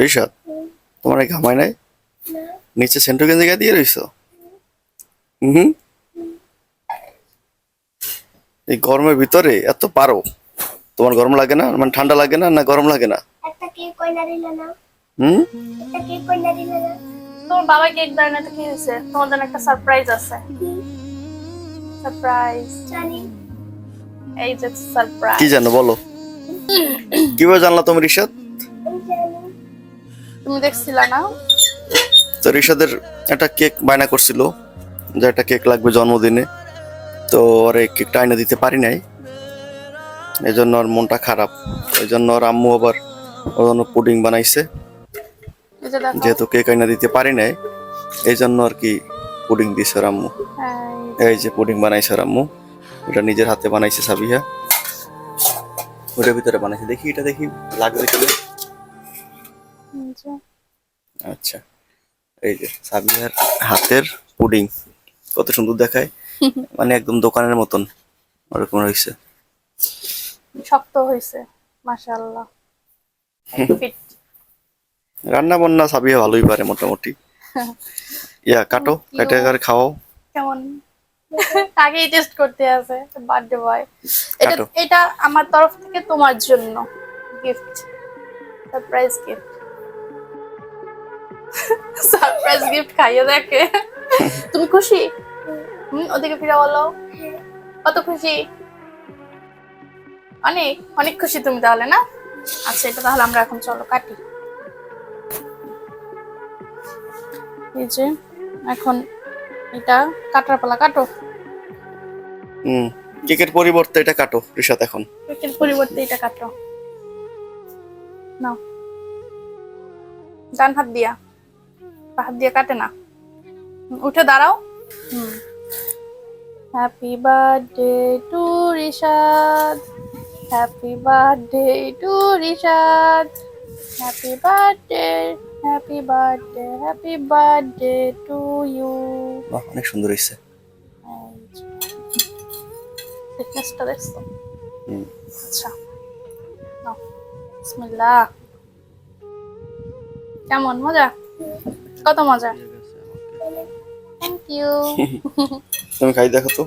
রিশাদ তোমার ঘামায় নাই? নিচে সেন্টু গেঞ্জি গায়ে দিয়ে রইছো? হুম এই গরমের ভিতরে এত পারো। তোমার গরম লাগে না? মানে ঠান্ডা লাগে না না গরম লাগে না? হুম? তোমার বাবা কেক তো কি হয়েছে? তোমার জন্য একটা সারপ্রাইজ আছে। সারপ্রাইজ জানি। এই যে সারপ্রাইজ কি জানো বলো? কীভাবে জানলা তুমি জানি তুমি দেখছিলা না? তো রিশাদের একটা কেক বায়না করছিল যে একটা কেক লাগবে জন্মদিনে। তো ওর এই কেকটা আইনা দিতে পারি নাই। এই জন্য ওর মনটা খারাপ। এই জন্য ওর আম্মু আবার ওর জন্য পুডিং বানাইছে। যেহেতু কেক আইনা দিতে পারি নাই এই জন্য আর কি পুডিং দিছে ওর আম্মু। এই এই যে পুডিং বানাইছে ওর আম্মু। এটা নিজের হাতে বানাইছে সাবিহা। ওটার ভিতরে বানাইছে। দেখি এটা দেখি লাগবে কিনা। আচ্ছা। এই যে সাবিহার হাতের পুডিং কত সুন্দর দেখায়। মানে একদম দোকানের মতন ওরকম রয়েছে শক্ত হয়েছে মাশাআল্লাহ। রান্না বান্না সাবিহা ভালোই পারে মোটামুটি। ইয়া কাটো কেটে করে খাওয়াও কেমন? আগেই টেস্ট করতে আছে বার্থডে বয় এটা এটা আমার তরফ থেকে তোমার জন্য gift surprise gift surprise gift খাইয়ে দেখে। তুমি খুশি? হুম ওদিকে ফিরে বলো। কত খুশি? অনেক অনেক খুশি তুমি তাহলে না? আচ্ছা এটা তাহলে আমরা এখন চলো কাটি। এই যে এখন এটা কাটার পালা কাটো। হুম কেকের পরিবর্তে এটা কাটো রিসাদ এখন। কেকের পরিবর্তে এটা কাটো। নাও। ডান হাত দিয়া। হাত দিয়ে কাটে না। উঠে দাঁড়াও। Happy birthday to Rishad happy birthday to Rishad happy birthday happy birthday happy birthday to you বাহ অনেক সুন্দর হয়েছে। ফিটনেসটা দেখছ? আচ্ছা বিসমিল্লাহ। কেমন মজা? কত মজা। থ্যাংক ইউ তুমি খাই দেখো তো।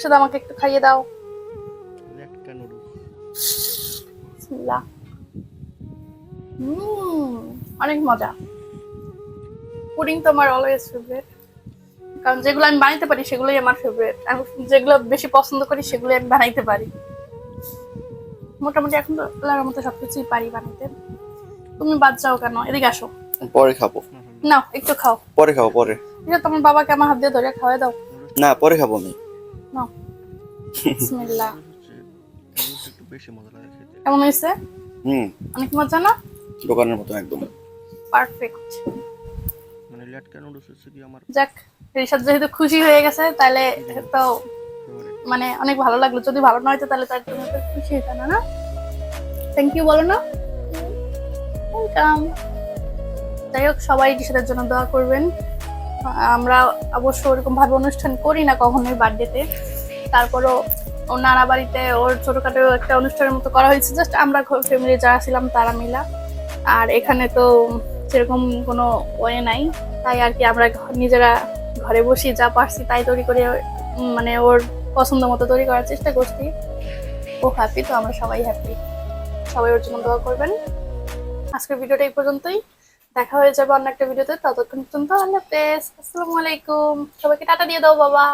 শুধু আমাকে একটু খাইয়ে দাও। বিসমিল্লাহ হুম অনেক মজা। পুডিং তো আমার অলওয়েজ ফেভারিট কারণ যেগুলো আমি বানাইতে পারি সেগুলোই আমার ফেভারিট আমি যেগুলো বেশি পছন্দ করি সেগুলোই আমি বানাইতে পারি। মোটামুটি এখন তো আল্লাহর মতো সবকিছুই পারি বানাইতে। তুমি বাদ যাও কেন? এদিকে আসো। পরে খাব। না একটু খাও। পরে খাব পরে। এটা তোমার বাবাকে আমার হাত দিয়ে ধরে খাওয়াই দাও। না পরে খাব আমি। নাও বিসমিল্লাহ। বেশি মজা লাগে খেতে কেমন হয়েছে? হুম। অনেক মজা না? দোকানের মতো একদম। পারফেক্ট। মানে লেটকা নুডলস হচ্ছে কি আমার যাক রিশাদ যেহেতু খুশি হয়ে গেছে তাহলে তো মানে অনেক ভালো লাগল। যদি ভালো না হইতো তাহলে তার খুশি না না? থ্যাংক ইউ বলো না। ওয়েলকাম যাই হোক, সবাই রিশাদের জন্য দোয়া করবেন। আমরা অবশ্য ওরকম ভাবে অনুষ্ঠান করি না কখনোই বার্থডেতে। তারপরও ওর নানা বাড়িতে ওর ছোটোখাটো একটা অনুষ্ঠানের মতো করা হয়েছে। জাস্ট আমরা ফ্যামিলি যারা ছিলাম তারা মিলা। আর এখানে তো সেরকম কোনো ওয়ে নাই। তাই আর কি আমরা নিজেরা ঘরে বসে যা পারছি তাই তৈরি করে মানে ওর পছন্দ মতো তৈরি করার চেষ্টা করছি। ও হ্যাপি তো আমরা সবাই হ্যাপি সবাই ওর জন্য দোয়া করবেন। আজকের ভিডিওটা এই পর্যন্তই। দেখা হয়ে যাবে অন্য একটা ভিডিওতে। ততক্ষণ পর্যন্ত আল্লাহ হাফেজ। আসসালামু আলাইকুম। সবাইকে টাটা দিয়ে দাও, বাবা।